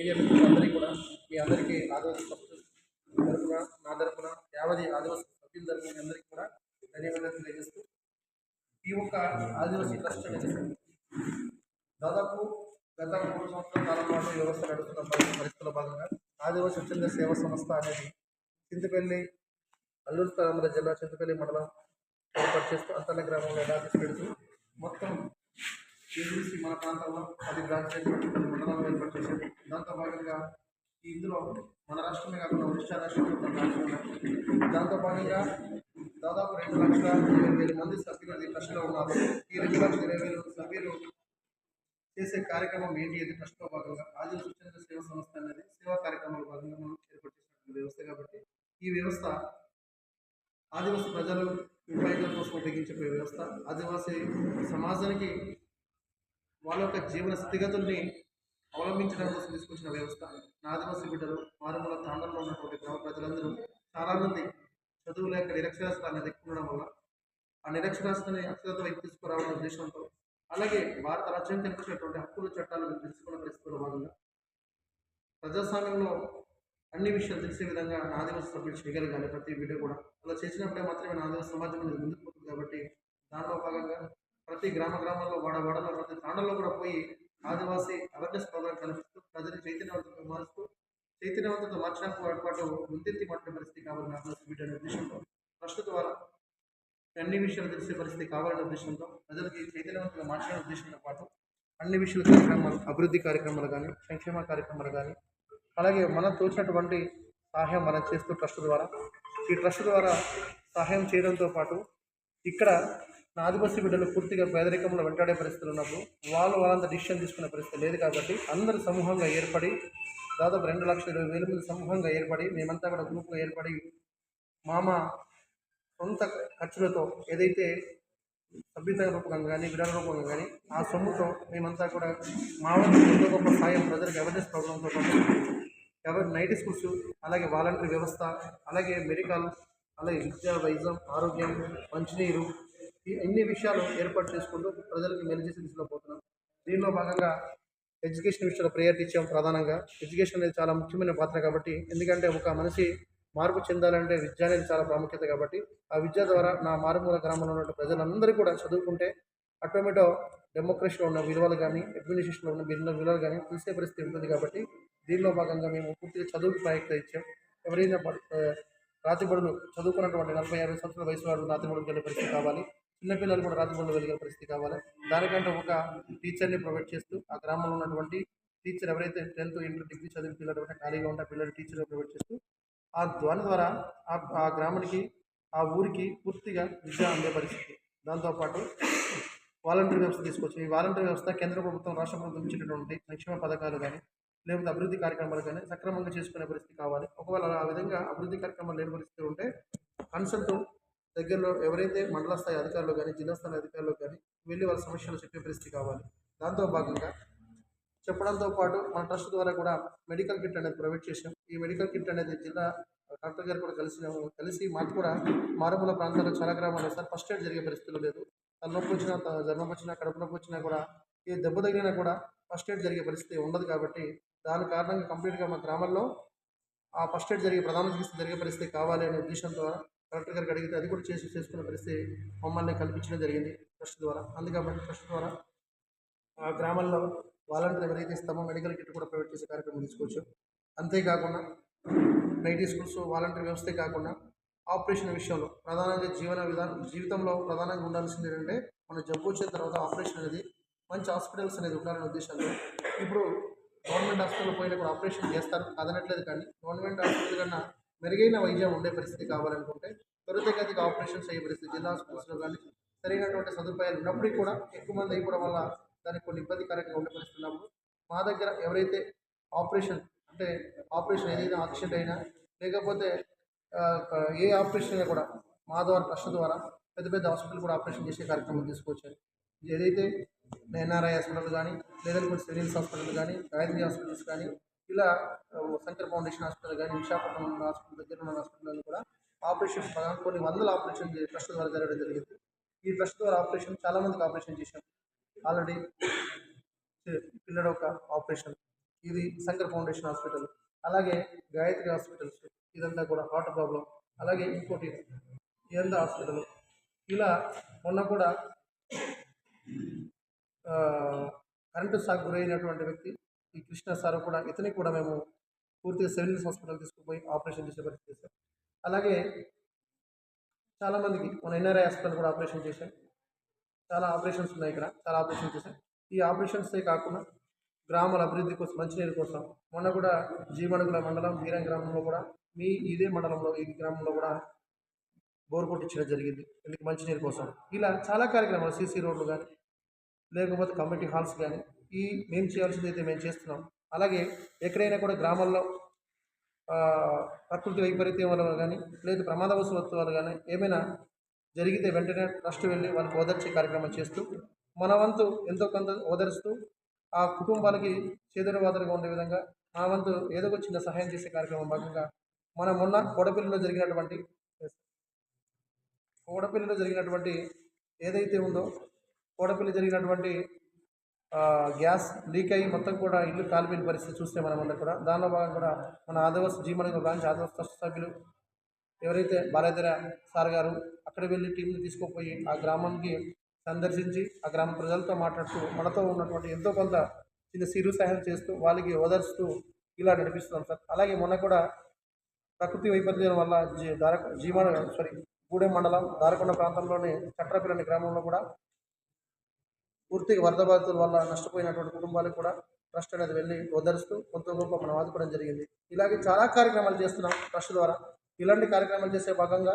Media మిత్రులందరికీ కూడా మీ అందరికీ ఆదివాసీ ట్రస్ట్ తరపున నా తరఫున యావది ఆదివాసీ సభ్యుల తరఫున అందరికీ కూడా ధన్యవాదాలు తెలియజేస్తూ ఈ యొక్క ఆదివాసీ ట్రస్ట్ అనేది దాదాపు గత మూడు సంవత్సరాల కాలం పాటు వ్యవస్థ నడుస్తున్న పరిస్థితుల పరిస్థితుల్లో భాగంగా ఆదివాసీ స్వచ్ఛంద సేవా సంస్థ అనేది చింతపల్లి అల్లూరు స్థానంలో జిల్లా చింతపల్లి మండలం ఏర్పాటు చేస్తూ అంతర్ల గ్రామంలో ఎలా పెడుతూ మొత్తం ఏజెన్సీ మన ప్రాంతంలో పది బ్రాంచ్లు మండలాలు ఏర్పాటు చేశారు. దాంతో భాగంగా ఇందులో మన రాష్ట్రమే కాకుండా ఒడిశా రాష్ట్రంలో దాంతో భాగంగా దాదాపు రెండు లక్షల ఇరవై వేల మంది సభ్యులు ఈ ట్రస్ట్లో ఉన్నారు. ఈ రెండు లక్షల ఇరవై వేల సభ్యులు చేసే కార్యక్రమం ఏంటి అది ట్రస్ట్లో భాగంగా ఆదివాసీ స్వచ్ఛంద సేవా సంస్థ అనేది సేవా కార్యక్రమాల భాగంగా మనం ఏర్పాటు చేసినటువంటి వ్యవస్థ కాబట్టి ఈ వ్యవస్థ ఆదివాసీ ప్రజలు ఉపయోగం కోసం ఉపయోగించే వ్యవస్థ. ఆదివాసీ సమాజానికి వాళ్ళ యొక్క జీవన స్థితిగతుల్ని అవలంబించడం కోసం తీసుకొచ్చిన వ్యవస్థ. నాదివాసి బిడ్డలు మారుమూల తాండంలో ఉన్నటువంటి గ్రామ ప్రజలందరూ చాలామంది చదువు లేక నిరక్షరాస్యత అనేది ఉండడం వల్ల ఆ నిరక్షరాస్యతని అక్షరత వైపు తీసుకురావాలనే ఉద్దేశంతో అలాగే భారత రాజ్యం కల్పించినటువంటి హక్కులు చట్టాలను తెలుసుకున్న పరిస్థితుల భాగంగా ప్రజాస్వామ్యంలో అన్ని విషయాలు తెలిసే విధంగా నాదివాస సభ్యులు చేయగలగాలి ప్రతి బిడ్డ కూడా అలా చేసినప్పుడే మాత్రమే నాదివాస సమాజం అనేది ముందుకు పోతుంది కాబట్టి దాంట్లో భాగంగా ప్రతి గ్రామ గ్రామాల్లో వాడ వాడలో ప్రతి తాండల్లో కూడా పోయి ఆదివాసీ అవేర్నెస్ ప్రోగ్రాం కల్పిస్తూ ప్రజలు చైతన్యవంతంగా మారుస్తూ చైతన్యవంతంగా మార్చడానికి పాటు ముందెత్తి మాట్లాడే పరిస్థితి కావాలని ఆదివాసీ ఉద్దేశంతో ట్రస్ట్ ద్వారా అన్ని విషయాలు తెలిసే పరిస్థితి కావాలనే ఉద్దేశంతో ప్రజలకి చైతన్యవంతంగా మార్చడం ఉద్దేశంతో పాటు అన్ని విషయాల కార్యక్రమాలు అభివృద్ధి కార్యక్రమాలు కానీ సంక్షేమ కార్యక్రమాలు కానీ అలాగే మనం తోచినటువంటి సహాయం మనం చేస్తూ ట్రస్ట్ ద్వారా ఈ ట్రస్ట్ ద్వారా సహాయం చేయడంతో పాటు ఇక్కడ ఆదివాసీ బిడ్డలు పూర్తిగా పేదరికంలో వెంటాడే పరిస్థితులు ఉన్నప్పుడు వాళ్ళు వాళ్ళంతా డిసిషన్ తీసుకునే పరిస్థితి లేదు కాబట్టి అందరూ సమూహంగా ఏర్పడి దాదాపు రెండు లక్షల ఇరవై వేల మంది సమూహంగా ఏర్పడి మేమంతా కూడా గ్రూప్గా ఏర్పడి మామ సొంత ఖర్చులతో ఏదైతే సభ్యత రూపకంగా కానీ విరాళ రూపకంగా కానీ ఆ సొమ్ముతో మేమంతా కూడా మా ఎంతో గొప్ప సాయం ప్రజలకు అవేర్నెస్ ప్రోగ్రామ్తో పాటు ఎవరి నైట్ స్కూల్స్ అలాగే వాలంటరీ వ్యవస్థ అలాగే మెడికల్ అలాగే విద్య వైద్యం ఆరోగ్యం మంచినీరు ఈ అన్ని విషయాలు ఏర్పాటు చేసుకుంటూ ప్రజలకు మెలి చేసి తీసుకుపోతున్నాం దీనిలో భాగంగా ఎడ్యుకేషన్ విషయంలో ప్రయారిటీ ఇచ్చాం ప్రధానంగా. ఎడ్యుకేషన్ అనేది చాలా ముఖ్యమైన పాత్ర కాబట్టి ఎందుకంటే ఒక మనిషి మార్పు చెందాలంటే విద్య అనేది చాలా ప్రాముఖ్యత కాబట్టి ఆ విద్య ద్వారా నా మారుమూల గ్రామంలో ఉన్న ప్రజలందరూ కూడా చదువుకుంటే ఆటోమేటో డెమోక్రసీలో ఉన్న విలువలు కానీ అడ్మినిస్ట్రేషన్లో ఉన్న భిన్న విలువలు కానీ తెలిసే పరిస్థితి ఉంటుంది కాబట్టి దీనిలో భాగంగా మేము పూర్తిగా చదువుకు ప్రయత్నం ఇచ్చాం. ఎవరైనా రాతిబడులు చదువుకున్నటువంటి నలభై యాభై సంవత్సరాల వయసు వారు రాతిబడులు వెళ్ళే పరిస్థితి కావాలి. చిన్నపిల్లలు కూడా రాతిబడులు వెళ్ళే పరిస్థితి కావాలి. దానికంటే ఒక టీచర్ని ప్రొవైడ్ చేస్తూ ఆ గ్రామంలో ఉన్నటువంటి టీచర్ ఎవరైతే టెన్త్ ఇంటర్ డిగ్రీ చదివిన పిల్లలు ఖాళీగా ఉంటే పిల్లలు టీచర్ ప్రొవైడ్ చేస్తూ ఆ దాని ద్వారా ఆ ఆ గ్రామానికి ఆ ఊరికి పూర్తిగా విద్య అందే పరిస్థితి. దాంతోపాటు వాలంటీర్ వ్యవస్థ తీసుకొచ్చి ఈ వాలంటీర్ వ్యవస్థ కేంద్ర ప్రభుత్వం రాష్ట్ర ప్రభుత్వం ఇచ్చేటటువంటి సంక్షేమ పథకాలు కానీ లేకపోతే అభివృద్ధి కార్యక్రమాలు కానీ సక్రమంగా చేసుకునే పరిస్థితి కావాలి. ఒకవేళ ఆ విధంగా అభివృద్ధి కార్యక్రమాలు లేని పరిస్థితి ఉంటే కన్సల్ట్ దగ్గరలో ఎవరైతే మండల స్థాయి అధికారులు కానీ జిల్లా స్థాయి అధికారులు కానీ వెళ్ళి వాళ్ళ సమస్యలు చెప్పే పరిస్థితి కావాలి. దాంతో భాగంగా చెప్పడంతో పాటు మన ట్రస్ట్ ద్వారా కూడా మెడికల్ కిట్ అనేది ప్రొవైడ్ చేసాం ఈ మెడికల్ కిట్ అనేది జిల్లా డాక్టర్ గారు కూడా కలిసి కలిసి మాకు కూడా మారుమూల ప్రాంతాల్లో చాలా గ్రామాల్లో సార్ ఫస్ట్ ఎయిడ్ జరిగే పరిస్థితులు లేదు. తలనొప్పి వచ్చినా త- వచ్చినా కడుపు నొప్పి వచ్చినా కూడా ఏ దెబ్బ తగిలినా కూడా ఫస్ట్ ఎయిడ్ జరిగే పరిస్థితి ఉండదు కాబట్టి దాని కారణంగా కంప్లీట్గా మా గ్రామంలో ఆ ఫస్ట్ ఎయిడ్ జరిగే ప్రధాన చికిత్స జరిగే పరిస్థితి కావాలి అనే ఉద్దేశంతో కలెక్టర్ గారికి అడిగితే అది కూడా చేసి చేసుకున్న పరిస్థితి మమ్మల్ని కల్పించడం జరిగింది ట్రస్ట్ ద్వారా. అందుకని ట్రస్ట్ ద్వారా గ్రామాల్లో వాలంటీర్ ఎవరైతే ఇస్తామో మెడికల్ కిట్ కూడా ప్రొవైడ్ చేసే కార్యక్రమం తీసుకోవచ్చు అంతేకాకుండా నైటీ స్కూల్స్ వాలంటీర్ వ్యవస్థే కాకుండా ఆపరేషన్ విషయంలో ప్రధానంగా జీవన విధానం జీవితంలో ప్రధానంగా ఉండాల్సింది ఏంటంటే మన జబ్బు వచ్చిన తర్వాత ఆపరేషన్ అనేది మంచి హాస్పిటల్స్ అనేది ఉండాలనే ఉద్దేశంతో ఇప్పుడు గవర్నమెంట్ హాస్పిటల్ పోయినప్పుడు కూడా ఆపరేషన్ చేస్తారు. కదనట్లేదు కానీ గవర్నమెంట్ హాస్పిటల్ కన్నా మెరుగైన వైద్యం ఉండే పరిస్థితి కావాలనుకుంటే త్వరితగతిగా ఆపరేషన్స్ అయ్యే పరిస్థితి జిల్లా హాస్పిటల్స్లో కానీ సరైనటువంటి సదుపాయాలు ఉన్నప్పటికీ కూడా ఎక్కువ మంది అయిపోవడం వల్ల దానికి కొన్ని ఇబ్బందికరంగా ఉండే పరిస్థితి మా దగ్గర ఎవరైతే ఆపరేషన్ అంటే ఆపరేషన్ ఏదైనా యాక్సిడెంట్ అయినా లేకపోతే ఏ ఆపరేషన్ అయినా కూడా మా ద్వారా ట్రస్ట్ ద్వారా పెద్ద పెద్ద హాస్పిటల్ కూడా ఆపరేషన్ చేసే కార్యక్రమం తీసుకొచ్చారు. ఏదైతే ఎన్ఆర్ఐ హాస్పిటల్ కానీ లేదంటే కొన్ని సివిల్స్ హాస్పిటల్ కానీ గాయత్రి హాస్పిటల్స్ కానీ ఇలా శంకర్ ఫౌండేషన్ హాస్పిటల్ కానీ విశాఖపట్నం హాస్పిటల్ దగ్గర ఉన్న హాస్పిటల్లో కూడా ఆపరేషన్ కొన్ని వందల ఆపరేషన్ ట్రస్ట్ ద్వారా జరగడం జరిగింది. ఈ ట్రస్ట్ ద్వారా ఆపరేషన్ చాలా మందికి ఆపరేషన్ చేశాం. ఆల్రెడీ పిల్లడు ఒక ఆపరేషన్. ఇది శంకర్ ఫౌండేషన్ హాస్పిటల్. అలాగే గాయత్రి హాస్పిటల్స్. ఇదంతా కూడా హార్ట్ ప్రాబ్లం అలాగే ఇంకోటి ఎంద హాస్పిటల్. ఇలా మొన్న కూడా కరెంటు షాక్ గురైనటువంటి వ్యక్తి ఈ కృష్ణ సార్ కూడా ఇతనికి కూడా మేము పూర్తిగా సివిల్స్ హాస్పిటల్ తీసుకుపోయి ఆపరేషన్ చేసే పరిస్థితి చేశాం. అలాగే చాలామందికి మన ఎన్ఆర్ఐ హాస్పిటల్ కూడా ఆపరేషన్ చేశాం. చాలా ఆపరేషన్స్ ఉన్నాయి ఇక్కడ చాలా ఆపరేషన్ చేశాం. ఈ ఆపరేషన్సే కాకుండా గ్రామాల అభివృద్ధి కోసం మంచినీరు కోసం మొన్న కూడా జీవనగుల మండలం వీరం గ్రామంలో కూడా మీ ఇదే మండలంలో ఈ గ్రామంలో కూడా బోర్ కొట్టించడం జరిగింది. ఎందుకు? మంచినీరు కోసం. ఇలా చాలా కార్యక్రమాలు సీసీ రోడ్లు కానీ లేకపోతే కమ్యూనిటీ హాల్స్ కానీ ఈ మేము చేయాల్సింది అయితే మేము చేస్తున్నాం. అలాగే ఎక్కడైనా కూడా గ్రామాల్లో ప్రకృతి వైపరీత్యం వల్ల కానీ లేదు ప్రమాదవశాత్తు వల్ల కానీ ఏమైనా జరిగితే వెంటనే ట్రస్ట్ వెళ్ళి వాళ్ళకి ఓదర్చే కార్యక్రమం చేస్తూ మన వంతు ఎంతో కొంత ఓదరుస్తూ ఆ కుటుంబాలకి చేదోడవాదలుగా ఉండే విధంగా మా వంతు ఏదో ఒక చిన్న సహాయం చేసే కార్యక్రమం భాగంగా మన మొన్న కోడపిల్లలో జరిగినటువంటి కోడపిల్లిలో జరిగినటువంటి ఏదైతే ఉందో కోడపిల్లి జరిగినటువంటి గ్యాస్ లీక్ అయ్యి మొత్తం కూడా ఇల్లు కాలిపోయిన పరిస్థితి చూస్తే మనమంతా కూడా. దానిలో భాగంగా కూడా మన ఆదివాస జీవన బ్రాంచ్ ఆదివాస ట్రస్ట్ సభ్యులు ఎవరైతే బాలేదర సార్ గారు అక్కడ వెళ్ళి టీంని తీసుకుపోయి ఆ గ్రామానికి సందర్శించి ఆ గ్రామ ప్రజలతో మాట్లాడుతూ మనతో ఉన్నటువంటి ఎంతో కొంత చిన్న సిరు సహాయం చేస్తూ వాళ్ళకి ఓదర్స్తూ ఇలా నడిపిస్తున్నాం సార్. అలాగే మొన్న కూడా ప్రకృతి వైపరీత్యం వల్ల జీ దార జీవన సారీ గూడెం మండలం దారకొండ ప్రాంతంలోని చట్రపిల్లని గ్రామంలో కూడా పూర్తిగా వరద బాధితుల వల్ల నష్టపోయినటువంటి కుటుంబాలకు కూడా ట్రస్ట్ అనేది వెళ్ళి ఓదరుస్తూ కొంత గొప్ప మనం ఆదుకోవడం జరిగింది. ఇలాగే చాలా కార్యక్రమాలు చేస్తున్నాం ట్రస్ట్ ద్వారా. ఇలాంటి కార్యక్రమాలు చేసే భాగంగా